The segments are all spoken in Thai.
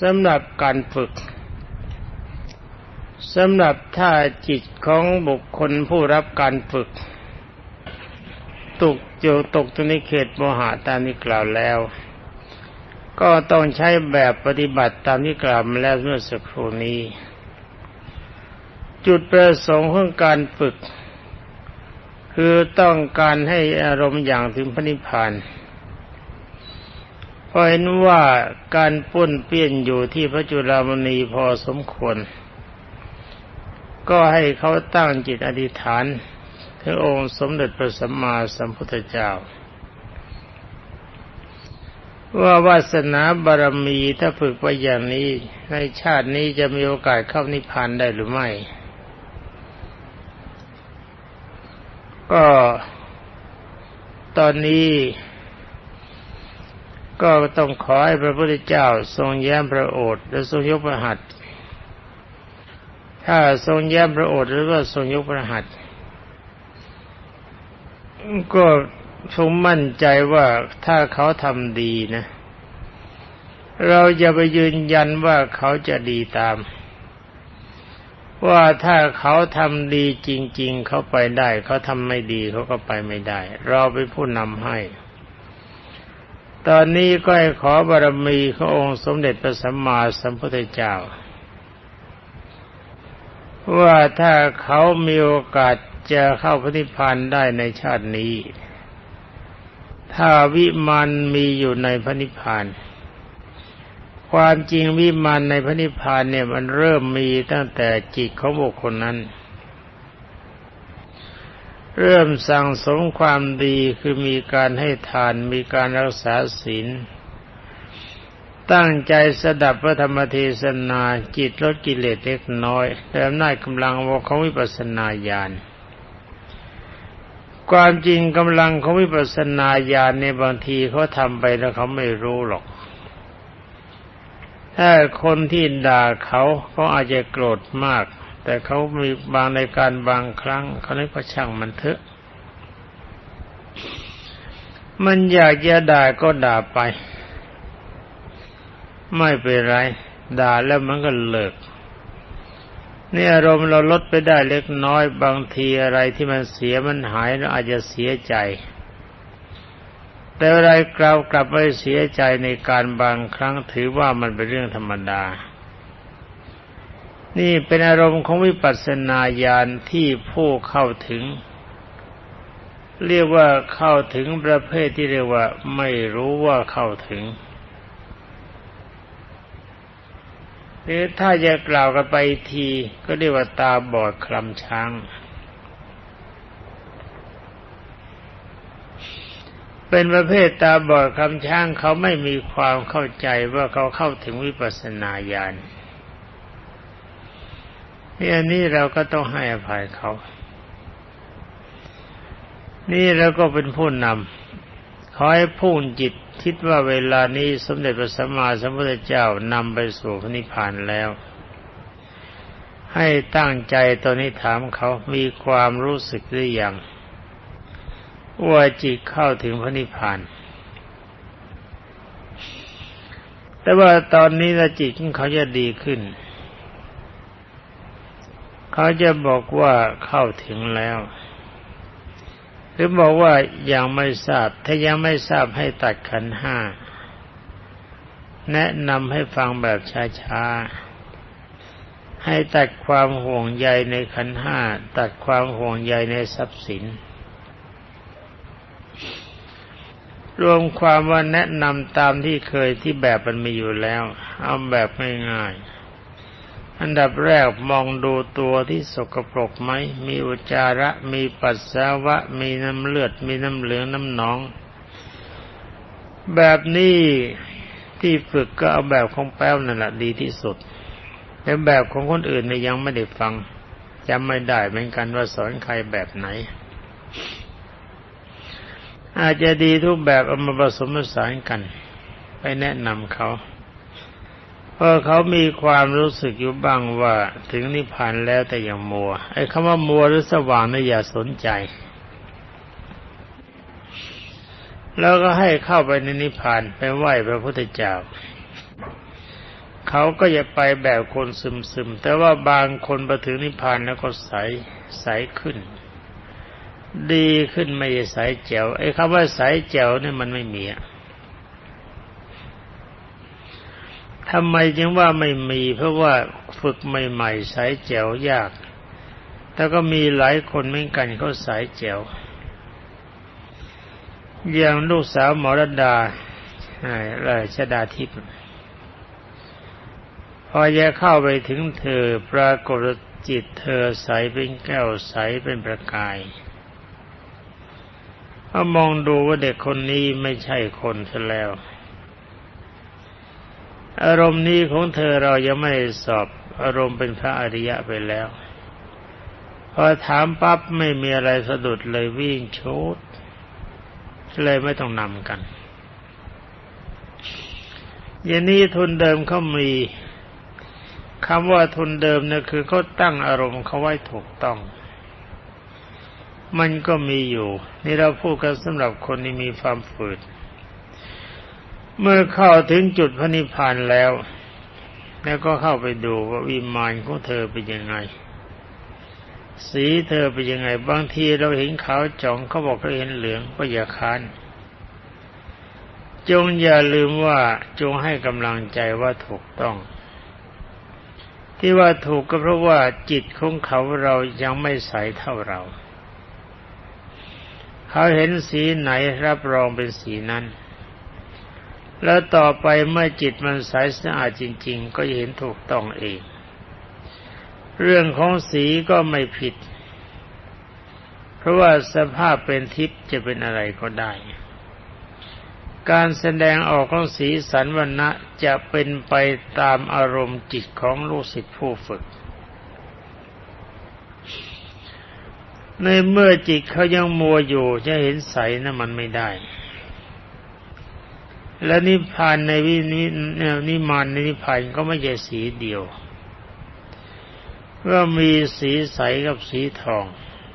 สำหรับการฝึกสำหรับถ้าจิตของบุคคลผู้รับการฝึก ตกโยตกอยู่ในเขตโมหะตามที่กล่าวแล้ว ก็ต้องใช้แบบปฏิบัติตามที่กล่าวมาแล้วเมื่อสักครู่นี้ จุดประสงค์ของการฝึก คือต้องการให้อารมณ์อย่างถึงพระนิพพาน เพราะเห็นว่าการปุ้นเปี้ยนอยู่ที่พระจุลามณีพอสมควร ก็ให้เขาตั้งจิตอธิษฐานถึงองค์สมเด็จพระสัมมาสัมพุทธเจ้า ว่าวาสนาบารมีถ้าฝึกไปอย่างนี้ ในชาตินี้จะมีโอกาสเข้านิพพานได้หรือไม่ ก็ตอนนี้ ก็ต้องขอให้พระพุทธเจ้าทรงแย้มพระโอษฐ์และทรงยกพระหัตถ์ถ้าทรงแย้มพระโอษฐ์หรือว่าทรงยกพระหัตถ์ก็ทรงมั่นใจว่าถ้าเขาทำดีนะ เราจะไปยืนยันว่าเขาจะดีตาม ว่าถ้าเขาทำดีจริง ๆ เขาไปได้ เขาทำไม่ดีเขาก็ไปไม่ได้ เราเป็นผู้นำให้ ตอนนี้ก็ให้ขอบารมีขององค์สมเด็จพระสัมมาสัมพุทธเจ้า ว่าถ้าเขามีโอกาสจะเข้าพระนิพพานได้ในชาตินี้ ถ้าวิมานมีอยู่ในพระนิพพานความจริงวิมานในพระนิพพานเนี่ยมันเริ่มมีตั้งแต่จิตของบุคคลนั้น เริ่มสั่งสมความดีคือมีการให้ทานมีการรักษาศีล ตั้งใจสดับพระธรรมเทศนาจิตลดกิเลสเล็กน้อยแต่อำนาจกำลังของวิปัสสนาญาณความจริงกำลังของวิปัสสนาญาณในบางทีเขาทำไปแล้วเขาไม่รู้หรอก ถ้าคนที่ด่าเขาเขาอาจจะโกรธมาก แต่เขามีบางในการบางครั้งเขาเลยก็ช่างมันเถอะ มันอยากจะด่าก็ด่าไป ไม่เป็นไร ด่าแล้วมันก็เลิกนี่อารมณ์เราลดไปได้เล็กน้อยบางทีอะไรที่มันเสียมันหายเราอาจจะเสียใจ แต่อะไรกล่าวกลับไปเสียใจในการบางครั้งถือว่ามันเป็นเรื่องธรรมดา นี่เป็นอารมณ์ของวิปัสสนาญาณที่ผู้เข้าถึง เรียกว่าเข้าถึงประเภทที่เรียกว่า ไม่รู้ว่าเข้าถึงหรือถ้าจะกล่าวกันไปทีก็เรียกว่าตาบอดคลำช้าง เป็นประเภทตาบอดคำช้างเขาไม่มีความเข้าใจว่าเขาเข้าถึงวิปัสสนาญาณ นี่อันนี้เราก็ต้องให้อภัยเขา นี่เราก็เป็นผู้นำขอให้พุ่งจิตคิดว่าเวลานี้สมเด็จพระสัมมาสัมพุทธเจ้านำไปสู่พระนิพพานแล้ว ให้ตั้งใจตอนนี้ถามเขามีความรู้สึกหรือยังว่าจิตเข้าถึงพระนิพพาน แต่ว่าตอนนี้ละจิตของเขาจะดีขึ้น เขาจะบอกว่าเข้าถึงแล้วหรือบอกว่ายังไม่ทราบ ถ้ายังไม่ทราบให้ตัดขันห้า แนะนำให้ฟังแบบช้าๆ ให้ตัดความห่วงใยในขันห้า ตัดความห่วงใยในทรัพย์สิน รวมความว่าแนะนำตามที่เคยที่แบบมันมีอยู่แล้ว เอาแบบง่ายๆ อันดับแรกมองดูตัวที่สกปรกไหม มีอุจจาระ มีปัสสาวะ มีน้ำเลือด มีน้ำเหลืองน้ำหนอง แบบนี้ที่ฝึกก็เอาแบบของแป้วนั่นแหละดีที่สุด แต่แบบของคนอื่นเนี่ยยังไม่ได้ฟังจำไม่ได้เหมือนกันว่าสอนใครแบบไหน อาจจะดีทุกแบบเอามาผสมผสานกัน ไปแนะนำเขา เพราะเขามีความรู้สึกอยู่บ้างว่าถึงนิพพานแล้วแต่ยังมัว ไอ้คำว่ามัวหรือสว่างนี่อย่าสนใจ แล้วก็ให้เข้าไปในนิพพานไปไหว้พระพุทธเจ้าเขาก็จะไปแบบคนซึมๆ แต่ว่าบางคนไปถึงนิพพานแล้วก็ใสใสขึ้น ดีขึ้นไม่ใช่ใสแจ๋วไอ้คำว่าใสแจ๋วเนี่ยมันไม่มีอะ ทำไมจึงว่าไม่มี เพราะว่าฝึกใหม่ๆใสแจ๋วยากแต่ก็มีหลายคนเหมือนกันเขาใสแจ๋วอย่างลูกสาวหมอรดาอะไรชดาทิพย์พอจะเข้าไปถึงเธอปรากฏจิตเธอใสเป็นแก้วใสเป็นประกายพอมองดูว่าเด็กคนนี้ไม่ใช่คนซะแล้ว อารมณ์นี้ของเธอเรายังไม่ได้สอบ อารมณ์เป็นพระอริยะไปแล้ว พอถามปั๊บไม่มีอะไรสะดุดเลยวิ่งชุดเลยไม่ต้องนำกันอย่างนี้ทุนเดิมเขามีคำว่าทุนเดิมเนี่ยคือเขาตั้งอารมณ์เขาไว้ถูกต้อง มันก็มีอยู่ นี่เราพูดกันสำหรับคนที่มีความฝืด เมื่อเข้าถึงจุดพระนิพพานแล้ว แล้วก็เข้าไปดูว่าวิมานของเธอเป็นยังไง สีเธอเป็นยังไง บางทีเราเห็นขาวจ่องเขาบอกเขาเห็นเหลืองก็อย่าค้านจงอย่าลืมว่าจงให้กำลังใจว่าถูกต้อง ที่ว่าถูกก็เพราะว่าจิตของเขาเรายังไม่ใสเท่าเรา เขาเห็นสีไหนรับรองเป็นสีนั้น แล้วต่อไปเมื่อจิตมันใสสะอาดจริง ๆ ก็เห็นถูกต้องเอง เรื่องของสีก็ไม่ผิด เพราะว่าสภาพเป็นทิพย์จะเป็นอะไรก็ได้ การแสดงออกของสีสันวันณะจะเป็นไปตามอารมณ์จิตของลูกศิษย์ผู้ฝึก ในเมื่อจิตเขายังมัวอยู่จะเห็นใสนะั้นมันไม่ได้ และนิพพานในวินินิมานในนิพพานก็ไม่ใช่สีเดียวว่ามีสีใสกับสีทอง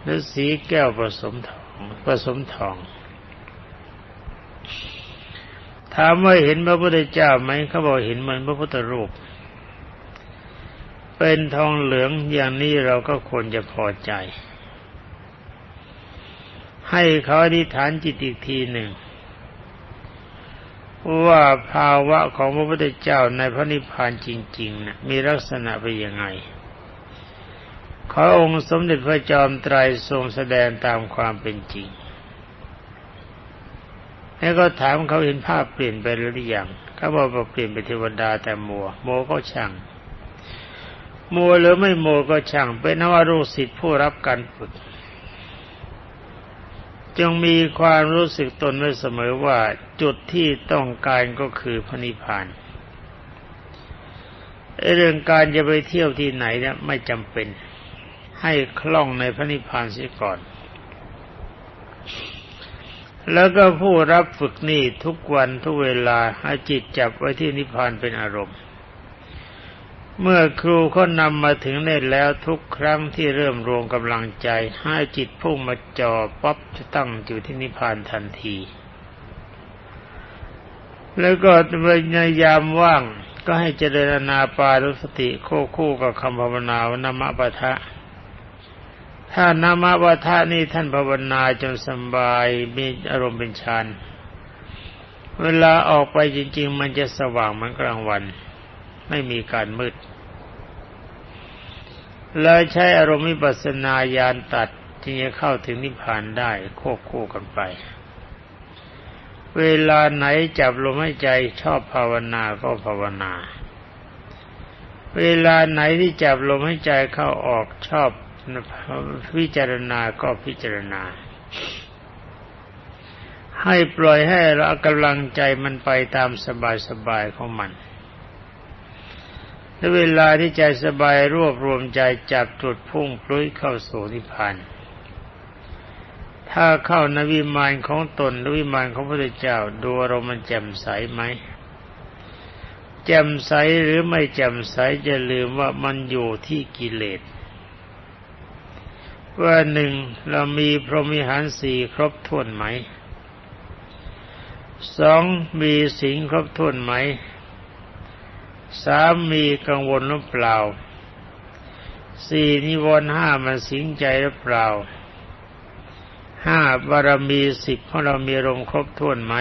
และสีแก้วผสมทองผสมทอง ถามว่าเห็นพระพุทธเจ้าไหมเขาบอกเห็นเหมือนพระพุทธรูป เป็นทองเหลืองอย่างนี้เราก็ควรจะพอใจ ให้เขาอธิษฐานจิตอีกทีหนึ่ง ว่าภาวะของพระพุทธเจ้าในพระนิพพานจริงๆนะมีลักษณะเป็นยังไง ขอองค์สมเด็จพระจอมไตรทรงแสดงตามความเป็นจริง แล้วก็ถามเขาเห็นภาพเปลี่ยนไปหรือยังเขาบอกว่าเปลี่ยนไปเทวดาแต่มัว โมก็ช่างมัวหรือไม่มัวก็ช่างเป็นนวารุสิทธิ์ผู้รับการฝึก จงมีความรู้สึกตนไว้เสมอว่าจุดที่ต้องการก็คือพระนิพพานเรื่องการจะไปเที่ยวที่ไหนเนี่ยไม่จำเป็น ให้คล่องในพระนิพพานเสียก่อน แล้วก็ผู้รับฝึกนี่ทุกวันทุกเวลาให้จิตจับไว้ที่นิพพานเป็นอารมณ์ เมื่อครูเขานำมาถึงได้แล้วทุกครั้งที่เริ่มรวมกำลังใจ ให้จิตพุ่งมาจ่อปั๊บจะตั้งอยู่ที่นิพพานทันที แล้วก็ในยามว่างก็ให้เจริญนาปารุสติโคคู่กับคำภาวนาวนามะปะทะ ถ้านามวัฏานี่ท่านภาวนาจนสบายมีอารมณ์เป็นฌานเวลาออกไปจริง ๆ มันจะสว่างเหมือนกลางวัน ไม่มีการมืด เลยใช้อารมณ์วิปัสสนาญาณตัดที่จะเข้าถึงนิพพานได้ควบคู่กันไป เวลาไหนจับลมหายใจชอบภาวนาก็ภาวนา เวลาไหนที่จับลมหายใจเข้าออกชอบพิจารณาก็พิจารณา ให้ปล่อยให้เรากำลังใจมันไปตามสบายๆของมัน และเวลาที่ใจสบายรวบรวมใจจับจุดพุ่งพลุยเข้าสู่นิพพานถ้าเข้านวิมานของตนหรือวิมานของพระเจ้าดูอารมณ์มันแจ่มใสไหมแจ่มใสหรือไม่แจ่มใสจะลืมว่ามันอยู่ที่กิเลสว่าหนึ่งเรามีพรหมิหารสี่ครบถ้วนไหมสองมีสิงครบถ้วนไหม สามีกังวลหรือเปล่า สี่นิวรณ์ห้ามันสิงใจหรือเปล่า ห้าบารมีสิบของเรามีรมครบถ้วนไหม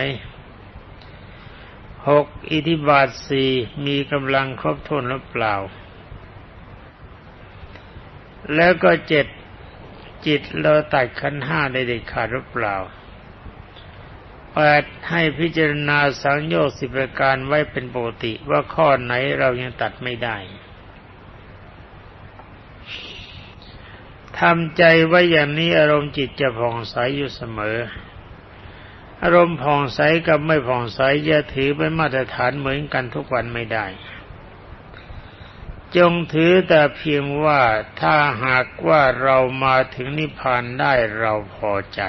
หกอิทธิบาทสี่มีกำลังครบถ้วนหรือเปล่า แล้วก็เจ็ดจิตเราตัดขันห้าได้เด็ดขาดหรือเปล่า แปดให้พิจารณาสังโยชน์สิบประการไว้เป็นปกติว่าข้อไหนเรายังตัดไม่ได้ทำใจไว้อย่างนี้อารมณ์จิตจะผ่องใสอยู่เสมอ อารมณ์ผ่องใสกับไม่ผ่องใสอย่าถือเป็นมาตรฐานเหมือนกันทุกวันไม่ได้ จงถือแต่เพียงว่าถ้าหากว่าเรามาถึงนิพพานได้เราพอใจ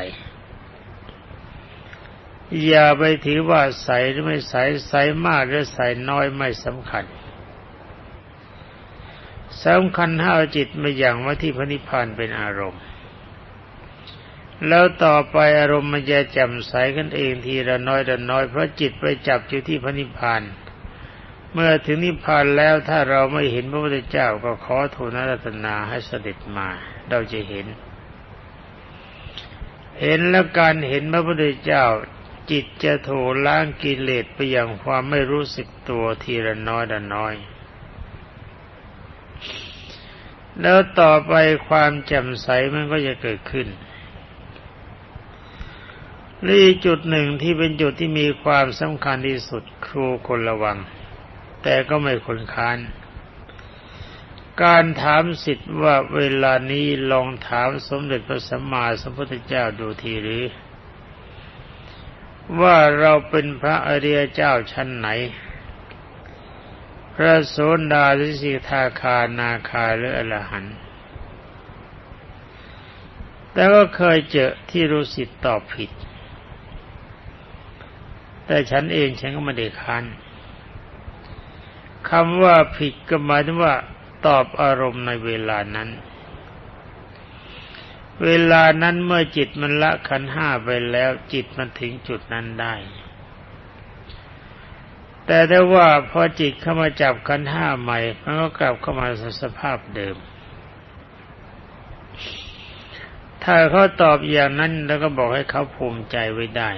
อย่าไปถือว่าใสหรือไม่ใสใสมากหรือใสน้อยไม่สำคัญสำคัญห้าจิตมาอย่างว่าที่พระนิพพานเป็นอารมณ์ แล้วต่อไปอารมณ์มันจะแจ่มใสกันเองทีละน้อยละน้อยเพราะจิตไปจับอยู่ที่พระนิพพานเมื่อถึงนิพพานแล้วถ้าเราไม่เห็นพระพุทธเจ้าก็ขอทูลรัตนาให้เสด็จมา เราจะเห็น เห็นแล้วการเห็นพระพุทธเจ้า จิตจะถูล้างกิเลสไปอย่างความไม่รู้สึกตัวทีละน้อยละน้อย แล้วต่อไปความแจ่มใสมันก็จะเกิดขึ้นนี่จุดหนึ่งที่เป็นจุดที่มีความสำคัญที่สุดครูคนระวัง แต่ก็ไม่คนค้าน การถามสิทธิ์ว่าเวลานี้ลองถามสมเด็จพระสัมมาสัมพุทธเจ้าดูทีหรือ ว่าเราเป็นพระอริยเจ้าชั้นไหน พระโสดาสิสิทาคานาคาหรืออรหันต์แต่ก็เคยเจอที่รู้สิทธิ์ตอบผิด แต่ฉันเองฉันก็ไม่ได้คันคำว่าผิดก็หมายถึงว่าตอบอารมณ์ในเวลานั้น เวลานั้นเมื่อจิตมันละขันห้าไปแล้ว จิตมันถึงจุดนั้นได้ แต่ถ้าว่าพอจิตเข้ามาจับขันห้าใหม่มันก็กลับเข้ามาสภาพเดิม ถ้าเขาตอบอย่างนั้นแล้วก็บอกให้เขาภูมิใจไว้ได้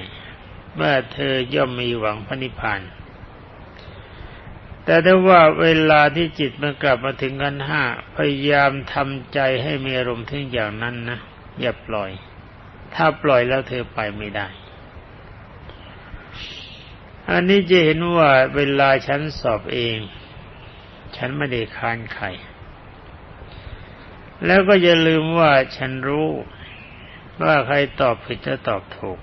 ว่าเธอย่อมมีหวังพระนิพพาน แต่ถ้าว่าเวลาที่จิตมันกลับมาถึงกันห้าพยายามทำใจให้มีอารมณ์ถึงอย่างนั้นนะอย่าปล่อย ถ้าปล่อยแล้วเธอไปไม่ได้ อันนี้จะเห็นว่าเวลาฉันสอบเอง ฉันไม่ได้ค้านใครแล้วก็อย่าลืมว่าฉันรู้ว่าใครตอบผิดจะตอบถูก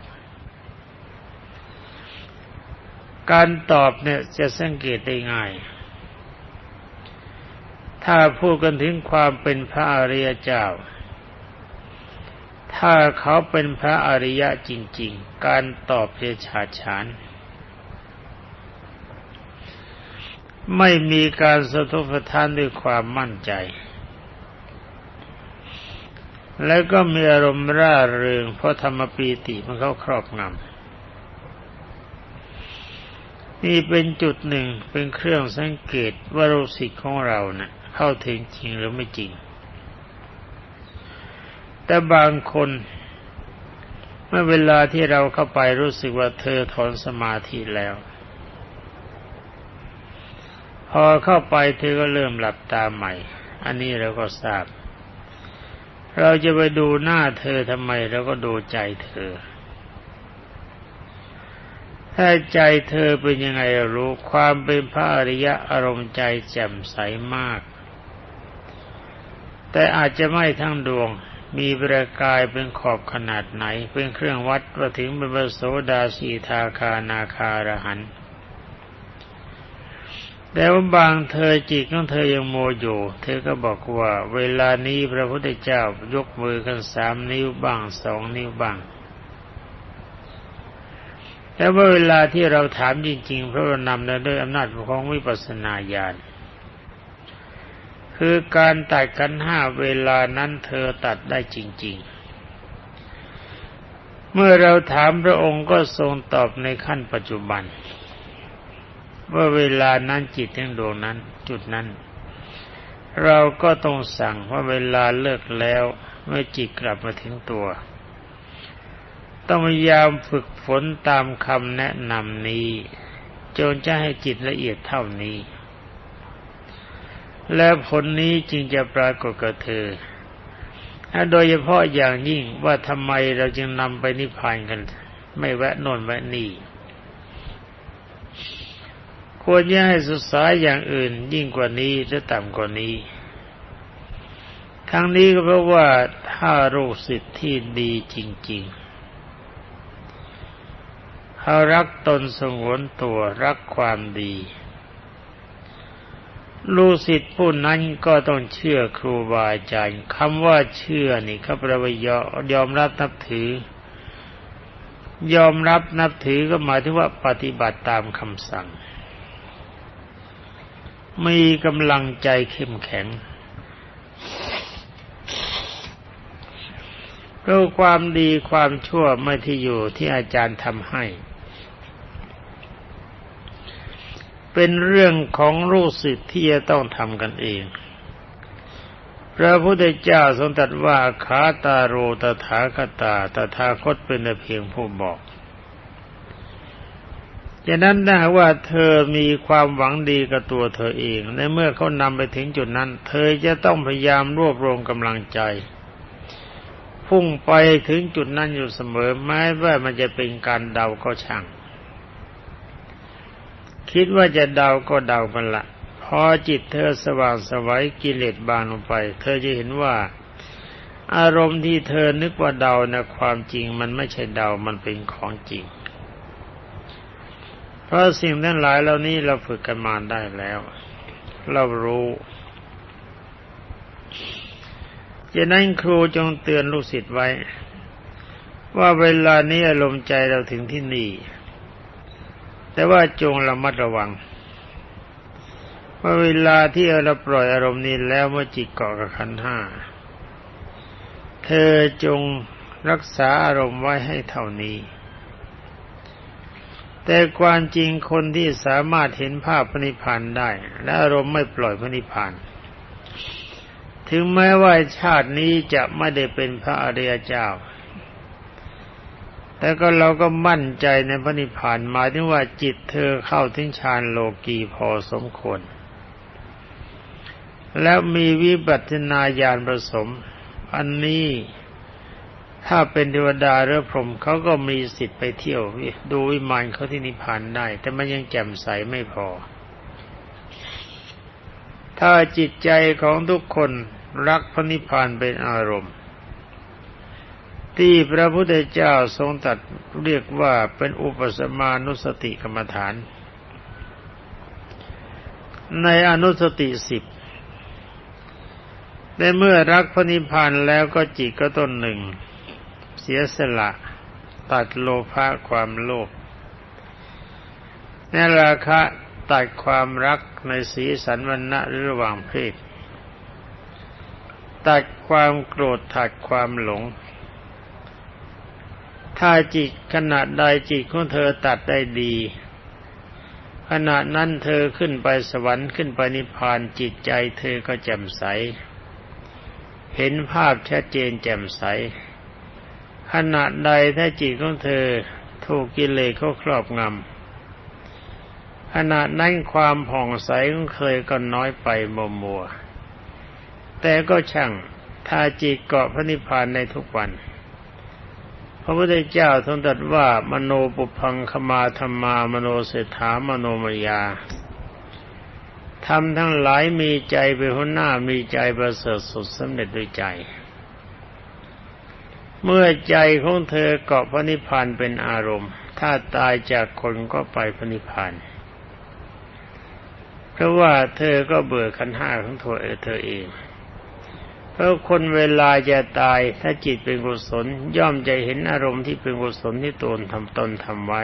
การตอบเนี่ยจะสังเกตได้ง่าย ถ้าพูดกันถึงความเป็นพระอริยเจ้า ถ้าเขาเป็นพระอริยะจริง ๆ การตอบจะฉาฉาน ไม่มีการสะทกสะท้านด้วยความมั่นใจ แล้วก็มีอารมณ์ร่าเริงเพราะธรรมปีติมันเขาครอบงำ นี่เป็นจุดหนึ่งเป็นเครื่องสังเกตว่ารูสิกของเราเนะ่ะเข้าถึงจริงหรือไม่จริง แต่บางคน เมื่อเวลาที่เราเข้าไปรู้สึกว่าเธอถอนสมาธิแล้ว พอเข้าไปเธอก็เริ่มหลับตาใหม่ อันนี้เราก็ทราบ เราจะไปดูหน้าเธอทำไมเราก็ดูใจเธอ ถ้าใจเธอเป็นยังไงรู้ความเป็นพระอริยะอารมณ์ใจแจ่มใสมาก แต่อาจจะไม่ทั้งดวงมีประกายเป็นขอบขนาดไหน เป็นเครื่องวัดว่าถึงเป็นพระโสดาสีทาคานาคารหันแต่ว่าบางเธอจิตของเธอยังโมอยู่ เธอก็บอกว่า เวลานี้พระพุทธเจ้ายกมือกันสามนิ้วบ้างสองนิ้วบ้าง แต่ว่าเวลาที่เราถามจริงๆ พระเรานำด้วยอำนาจของวิปัสสนาญาณคือการตัดกันห้าเวลานั้นเธอตัดได้จริง ๆ เมื่อเราถามพระองค์ก็ทรงตอบในขั้นปัจจุบัน ว่าเวลานั้นจิตทั้งดวงนั้น จุดนั้น เราก็ต้องสั่งว่าเวลาเลิกแล้ว เมื่อจิตกลับมาถึงตัว ต้องพยายามฝึกฝนตามคำแนะนำนี้ จนจะให้จิตละเอียดเท่านี้ และผลนี้จึงจะปรากฏกับเธอโดยเฉพาะอย่างยิ่งว่าทำไมเราจึงนำไปนิพพานกัน ไม่แวะโน่นแวะนี่ ควรจะให้ศึกษาอย่างอื่นยิ่งกว่านี้หรือต่ำกว่านี้ทั้งนี้ก็เพราะว่าถ้าลูกศิษย์ที่ดีจริง ๆ เขารักตนสงวนตัวรักความดี ลูกศิษย์ผู้นั้นก็ต้องเชื่อครูบาอาจารย์คำว่าเชื่อนี่เขาแปลว่ายอยอมรับนับถือ ยอมรับนับถือก็หมายถึงว่าปฏิบัติตามคำสั่ง มีกำลังใจเข้มแข็งเพราะความดีความชั่วไม่ที่อยู่ที่อาจารย์ทำให้ เป็นเรื่องของลูกศิษย์ที่จะต้องทำกันเอง พระพุทธเจ้าทรงตรัสว่าขาตาโรตถาคตาตถาคตเป็นแต่เพียงผู้บอกฉะนั้นถ้าว่าเธอมีความหวังดีกับตัวเธอเอง ในเมื่อเขานำไปถึงจุดนั้น เธอจะต้องพยายามรวบรวมกำลังใจ พุ่งไปถึงจุดนั้นอยู่เสมอ แม้ว่ามันจะเป็นการเดาก็ช่าง คิดว่าจะเดาก็เดากันละพอจิตเธอสว่างสวัยกิเลสบางลงไป เธอจะเห็นว่า อารมณ์ที่เธอนึกว่าเดานะความจริงมันไม่ใช่เดามันเป็นของจริง เพราะสิ่งนั้นหลายเหล่านี้เราฝึกกันมาได้แล้ว เรารู้จะนั้นครูจงเตือนลูกศิษย์ไว้ ว่าเวลานี้อารมณ์ใจเราถึงที่นี่ แต่ว่าจงระมัดระวังว่าเวลาที่เราปล่อยอารมณ์นี้แล้วเมื่อจิตเกาะกับขันห้า เธอจงรักษาอารมณ์ไว้ให้เท่านี้ แต่ความจริงคนที่สามารถเห็นภาพพระนิพพานได้ และอารมณ์ไม่ปล่อยพระนิพพาน ถึงแม้ว่าชาตินี้จะไม่ได้เป็นพระอริยเจ้า แต่ก็เราก็มั่นใจในพระนิพพานหมายถึงว่าจิตเธอเข้าถึงฌานโลกีพอสมควร แล้วมีวิบัตินาญาณผสม อันนี้ถ้าเป็นเทวดาหรือพรหมเขาก็มีสิทธิ์ไปเที่ยวดูวิมานเขาที่นิพพานได้ แต่มันยังแจ่มใสไม่พอ ถ้าจิตใจของทุกคนรักพระนิพพานเป็นอารมณ์ ที่พระพุทธเจ้าทรงตัดเรียกว่าเป็นอุปสมานุสติกรรมฐาน ในอนุสติสิบในเมื่อรักพระนิพพานแล้วก็จิตก็ต้นหนึ่ง เสียสละ ตัดโลภะความโลภในราคะตัดความรักในสีสันวันณะระหว่างเพศ ตัดความโกรธตัดความหลง ถ้าจิตขณะใดจิตของเธอตัดได้ดี ขณะนั้นเธอขึ้นไปสวรรค์ขึ้นไปนิพพานจิตใจเธอก็แจ่มใส เห็นภาพชัดเจนแจ่มใส ขณะใดถ้าจิตของเธอถูกกิเลสเขาครอบงำขณะนั้นความผ่องใสของเคยก็น้อยไปมัวมัวแต่ก็ช่างถ้าจิตเกาะพระนิพพานในทุกวัน พระพุทธเจ้าทรงตรัสว่ามโนปุพังคมาธรรมามโนเศรษฐามโนมยาทำทั้งหลายมีใจเป็นหัวหน้ามีใจประเสริฐสุดสำเร็จด้วยใจ เมื่อใจของเธอเกาะพระนิพพานเป็นอารมณ์ ถ้าตายจากคนก็ไปพระนิพพานเพราะว่าเธอก็เบื่อขันห้าของเธอเธอเอง เพราะคนเวลาจะตายถ้าจิตเป็นกุศล ย่อมจะเห็นอารมณ์ที่เป็นกุศลที่ตนทำตนทำไว้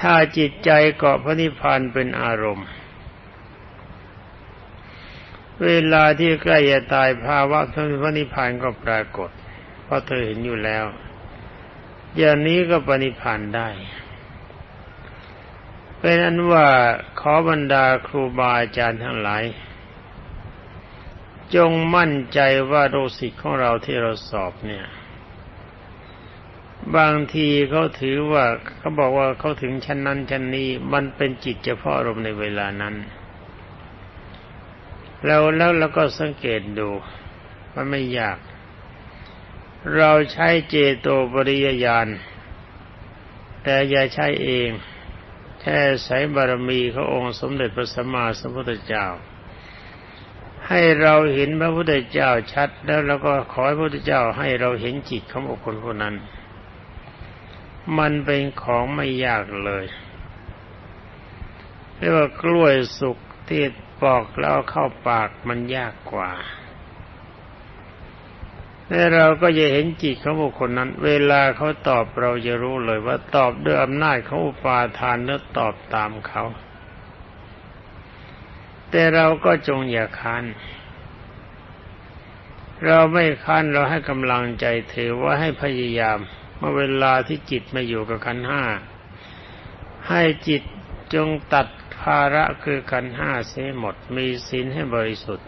ถ้าจิตใจเกาะพระนิพพานเป็นอารมณ์ เวลาที่ใกล้จะตายภาวะพระนิพพานก็ปรากฏ เพราะเธอเห็นอยู่แล้ว อย่างนี้ก็ปณิพานได้เป็นอันว่าขอบรรดาครูบาอาจารย์ทั้งหลาย จงมั่นใจว่าโรสิกของเราที่เราสอบเนี่ย บางทีเขาถือว่าเขาบอกว่าเขาถึงชั้นนั้นชั้นนี้มันเป็นจิตเฉพาะอารมณ์ในเวลานั้น แล้วแล้วเราก็สังเกตดู มันไม่ยาก เราใช้เจโตปริยญาณแต่อย่าใช้เอง แค่ใช้บารมีขององค์สมเด็จพระสัมมาสัมพุทธเจ้า ให้เราเห็นพระพุทธเจ้าชัด แล้วเราก็ขอให้พระพุทธเจ้าให้เราเห็นจิตของบุคคลคนนั้น มันเป็นของไม่ยากเลยเรียกว่ากล้วยสุกที่ปอกแล้วเข้าปากมันยากกว่าแล้วเราก็จะเห็นจิตของบุคคลนั้น เวลาเขาตอบเราจะรู้เลยว่าตอบด้วยอำนาจของอุปาทานแล้วตอบตามเขา แต่เราก็จงอย่าคันเราไม่คันเราให้กำลังใจเธอว่าให้พยายามเมื่อเวลาที่จิตมาอยู่กับขันห้าให้จิตจงตัดภาระคือขันห้าเสียหมดมีศีลให้บริสุทธิ์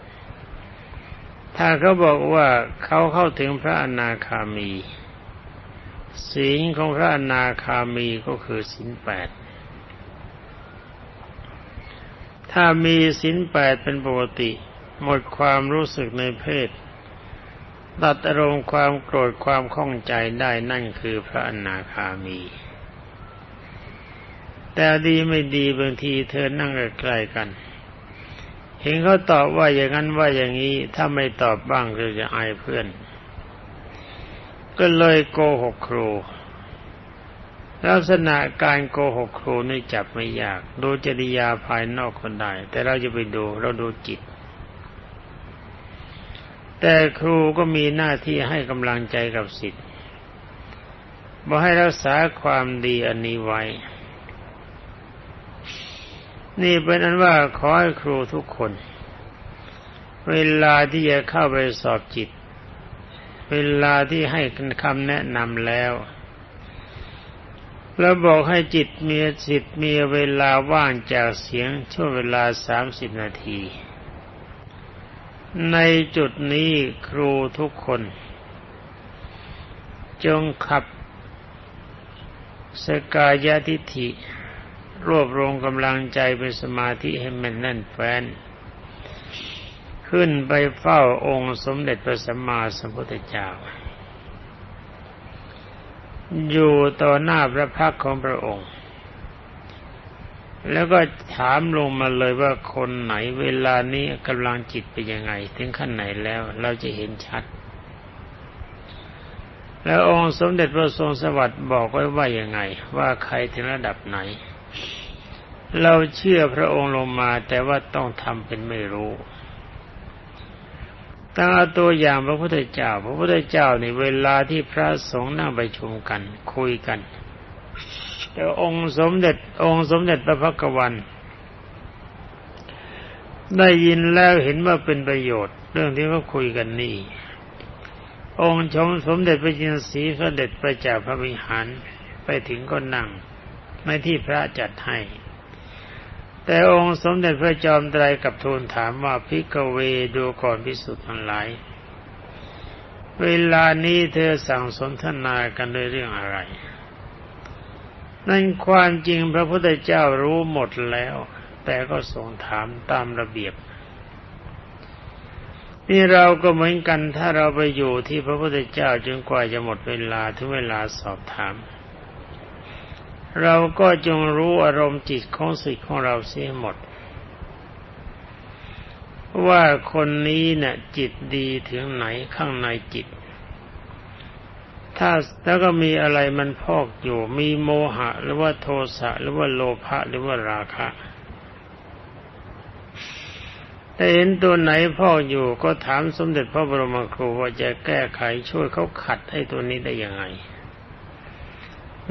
ถ้าเขาบอกว่าเขาเข้าถึงพระอนาคามี ศีลของพระอนาคามีก็คือศีลแปด ถ้ามีศีลแปดเป็นปกติ หมดความรู้สึกในเพศตัดอารมณ์ความโกรธความข้องใจได้นั่นคือพระอนาคามี แต่ดีไม่ดีบางทีเธอนั่งใกล้กัน เห็นเขาตอบว่าอย่างนั้นว่าอย่างนี้ ถ้าไม่ตอบบ้างก็จะอายเพื่อน ก็เลยโกหกครู ลักษณะการโกหกครูนี่จับไม่ยาก ดูจริยาภายนอกคนได้ แต่เราจะไปดูเราดูจิต แต่ครูก็มีหน้าที่ให้กำลังใจกับสิทธิ์บอกให้รักษาความดีอันนี้ไว้ นี่เป็นอันว่าขอให้ครูทุกคน เวลาที่จะเข้าไปสอบจิต เวลาที่ให้คำแนะนำแล้ว แล้วบอกให้จิตมีจิตมีเวลาว่างจากเสียงช่วงเวลาสามสิบนาที ในจุดนี้ครูทุกคน จงขับสกายทิฐิ รวบรวมกำลังใจเป็นสมาธิให้มันแน่นแฟ้น ขึ้นไปเฝ้าองค์สมเด็จพระสัมมาสัมพุทธเจ้า อยู่ต่อหน้าพระพักของพระองค์ แล้วก็ถามลงมาเลยว่าคนไหนเวลานี้กำลังจิตเป็นยังไง ถึงขั้นไหนแล้วเราจะเห็นชัด แล้วองค์สมเด็จพระทรงสวัสดิ์บอกไว้ว่ายังไง ว่าใครถึงระดับไหน เราเชื่อพระองค์ลงมาแต่ว่าต้องทำเป็นไม่รู้ ตั้งตัวอย่างพระพุทธเจ้า พระพุทธเจ้าในเวลาที่พระสงฆ์นั่งไปชุมกัน คุยกัน แต่องค์สมเด็จองค์สมเด็จพระพักวัน ได้ยินแล้วเห็นว่าเป็นประโยชน์ เรื่องที่เขาคุยกันนี่ องค์ชมสมเด็จพระจินสีเสด็จไปจากพระวิหารไปถึงก็นั่งในที่พระจัดให้ แต่องค์สมเด็จพระจอมไตรกับทูลถามว่าพิกเวดูก่อนพิสุทธิ์ทั้งหลาย เวลานี้เธอสั่งสนทนากันด้วยเรื่องอะไร นั่นความจริงพระพุทธเจ้ารู้หมดแล้ว แต่ก็ส่งถามตามระเบียบ นี่เราก็เหมือนกันถ้าเราไปอยู่ที่พระพุทธเจ้าจนกว่าจะหมดเวลาถึงเวลาสอบถาม เราก็จงรู้อารมณ์จิตของสิทธิ์ของเราเสียหมด ว่าคนนี้เนะ่ยจิตดีถึงไหนข้างในจิต ถ้าแล้วก็มีอะไรมันพอกอยู่ มีโมหะ หรือว่าโทสะหรือว่าโลภะหรือว่าราคะถ้าเห็นตัวไหนพอกอยู่ก็ถามสมเด็จพระบรมครูว่าจะแก้ไขช่วยเขาขัดให้ตัวนี้ได้ยังไง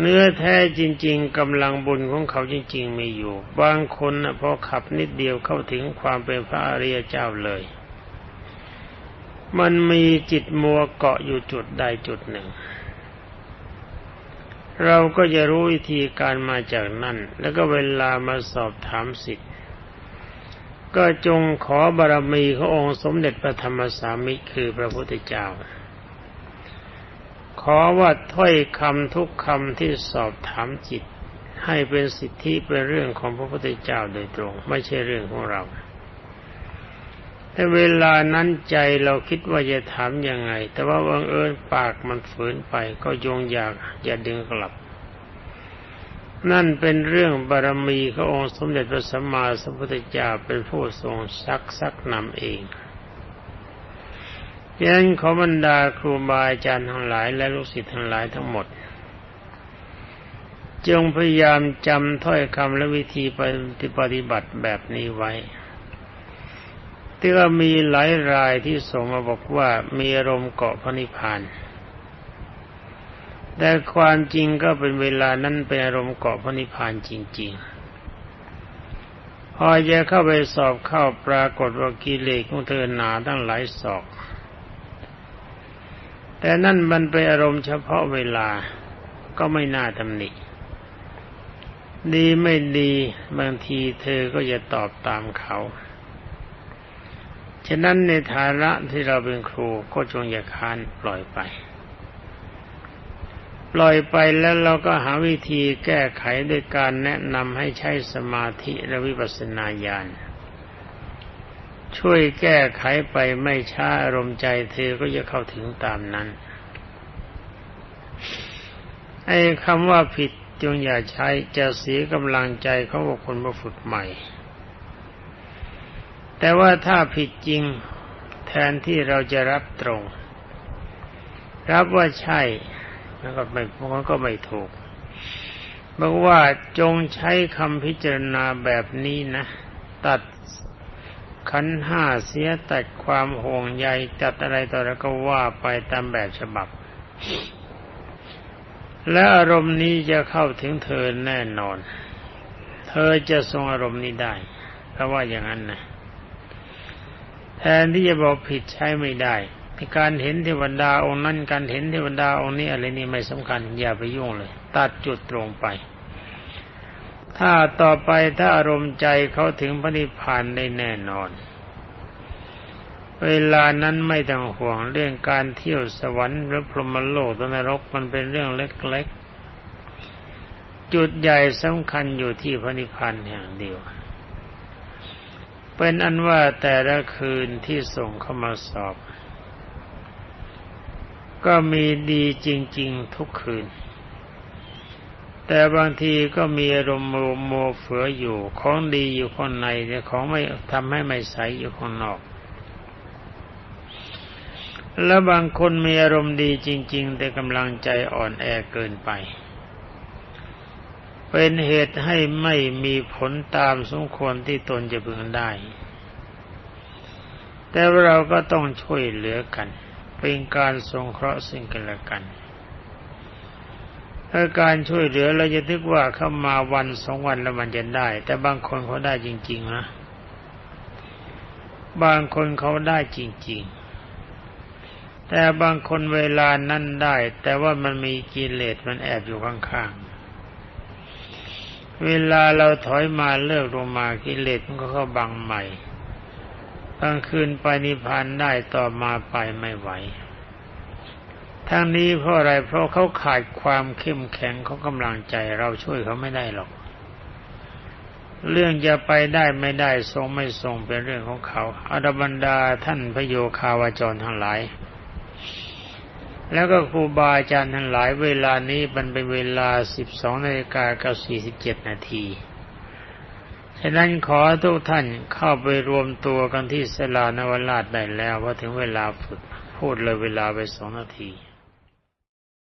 เนื้อแท้จริง ๆกำลังบุญของเขาจริง ๆ มีอยู่ บางคนนะพอขับนิดเดียวเข้าถึงความเป็นพระอริยเจ้าเลย มันมีจิตมัวเกาะอยู่จุดใดจุดหนึ่ง เราก็จะรู้วิธีการมาจากนั่น แล้วก็เวลามาสอบถามสิทธิ์ก็จงขอบารมีขององค์สมเด็จพระธรรมสามิคือพระพุทธเจ้า ขอว่าถ้อยคำทุกคำที่สอบถามจิต ให้เป็นสิทธิเป็นเรื่องของพระพุทธเจ้าโดยตรง ไม่ใช่เรื่องของเราแต่เวลานั้นใจเราคิดว่าจะถามยังไง แต่ว่าบังเอิญปากมันฝืนไป ก็ยงอยากอย่าดึงกลับ นั่นเป็นเรื่องบารมีขององค์สมเด็จพระสัมมาสัมพุทธเจ้าเป็นผู้ทรงซักซักนำเอง ดังนั้นขอบรรดาครูบาอาจารย์ทั้งหลาย และลูกศิษย์ทั้งหลายทั้งหมด จงพยายามจำถ้อยคำและวิธีปฏิบัติแบบนี้ไว้ที่ว่ามีหลายรายที่ส่งมาบอกว่ามีอารมณ์เกาะพระนิพพาน แต่ความจริงก็เป็นเวลานั้นเป็นอารมณ์เกาะพระนิพพานจริง ๆ พอจะเข้าไปสอบเข้าปรากฏว่ากิเลสของเธอหนาตั้งหลายศอก แต่นั่นมันเป็นอารมณ์เฉพาะเวลาก็ไม่น่าทำหนิดีไม่ดีบางทีเธอก็จะตอบตามเขา ฉะนั้นในฐานะที่เราเป็นครูก็จงอย่าค้านปล่อยไป ปล่อยไปแล้วเราก็หาวิธีแก้ไขด้วยการแนะนำให้ใช้สมาธิและวิปัสสนาญาณ ช่วยแก้ไขไปไม่ช้าอารมณ์ใจเธอก็จะเข้าถึงตามนั้น ไอ้คำว่าผิดจงอย่าใช้จะเสียกำลังใจเขาบอกคนมาฝึกใหม่ แต่ว่าถ้าผิดจริงแทนที่เราจะรับตรง รับว่าใช่แล้วก็ไม่มันก็ไม่ถูกบอกว่าจงใช้คำพิจารณาแบบนี้นะ ตัด ขันห้าเสียตัดความห่วงใยตัดอะไรต่ออะไรก็ว่าไปตามแบบฉบับ และอารมณ์นี้จะเข้าถึงเธอแน่นอน เธอจะทรงอารมณ์นี้ได้ เพราะว่าอย่างนั้นนะแทนที่จะบอกผิดใช้ไม่ได้การเห็นเทวดาองค์นั้นการเห็นเทวดาองค์นี้อะไรนี่ไม่สำคัญอย่าไปยุ่งเลย ตัดจุดตรงไป ถ้าต่อไปถ้าอารมณ์ใจเขาถึงพระนิพพานได้แน่นอน เวลานั้นไม่ต้องห่วงเรื่องการเที่ยวสวรรค์หรือพรหมโลกตนรกมันเป็นเรื่องเล็กๆ จุดใหญ่สำคัญอยู่ที่พระนิพพานอย่างเดียว เป็นอันว่าแต่ละคืนที่ส่งเข้ามาสอบ ก็มีดีจริง ๆ ทุกคืน แต่บางทีก็มีอารมณ์โมเฟืออยู่ ของดีอยู่ข้างในแต่ของไม่ทำให้ไม่ใสอยู่ข้างนอก แล้วบางคนมีอารมณ์ดีจริง ๆ แต่กำลังใจอ่อนแอเกินไป เป็นเหตุให้ไม่มีผลตามสมควรที่ตนจะพึงได้ แต่เราก็ต้องช่วยเหลือกัน เป็นการสงเคราะห์สิ่งกันและกัน ถ้าการช่วยเหลือเราจะทึกว่าเข้ามาวันสองวันแล้วมันจะได้ แต่บางคนเขาได้จริง ๆ นะ บางคนเขาได้จริง ๆ แต่บางคนเวลานั้นได้ แต่ว่ามันมีกิเลสมันแอบอยู่ข้างๆ เวลาเราถอยมาเลิกลงมากิเลสมันก็เข้าบังใหม่กลางคืนไปนิพพานได้ต่อมาไปไม่ไหว ทั้งนี้เพราะอะไรเพราะเขาขาดความเข้มแข็งเขากำลังใจเราช่วยเขาไม่ได้หรอก เรื่องจะไปได้ไม่ได้ทรงไม่ทรงเป็นเรื่องของเขาอรบรรดาท่านพระโยคาวาจรทั้งหลาย แล้วก็ครูบาอาจารย์ทั้งหลายเวลานี้มันเป็นเวลาสิบสองนาฬิกากับสี่สิบเจ็ดนาทีฉะนั้นขอทุกท่านเข้าไปรวมตัวกันที่สลานวราชได้แล้วว่าถึงเวลาฝึกพูดเลยเวลาไปสองนาที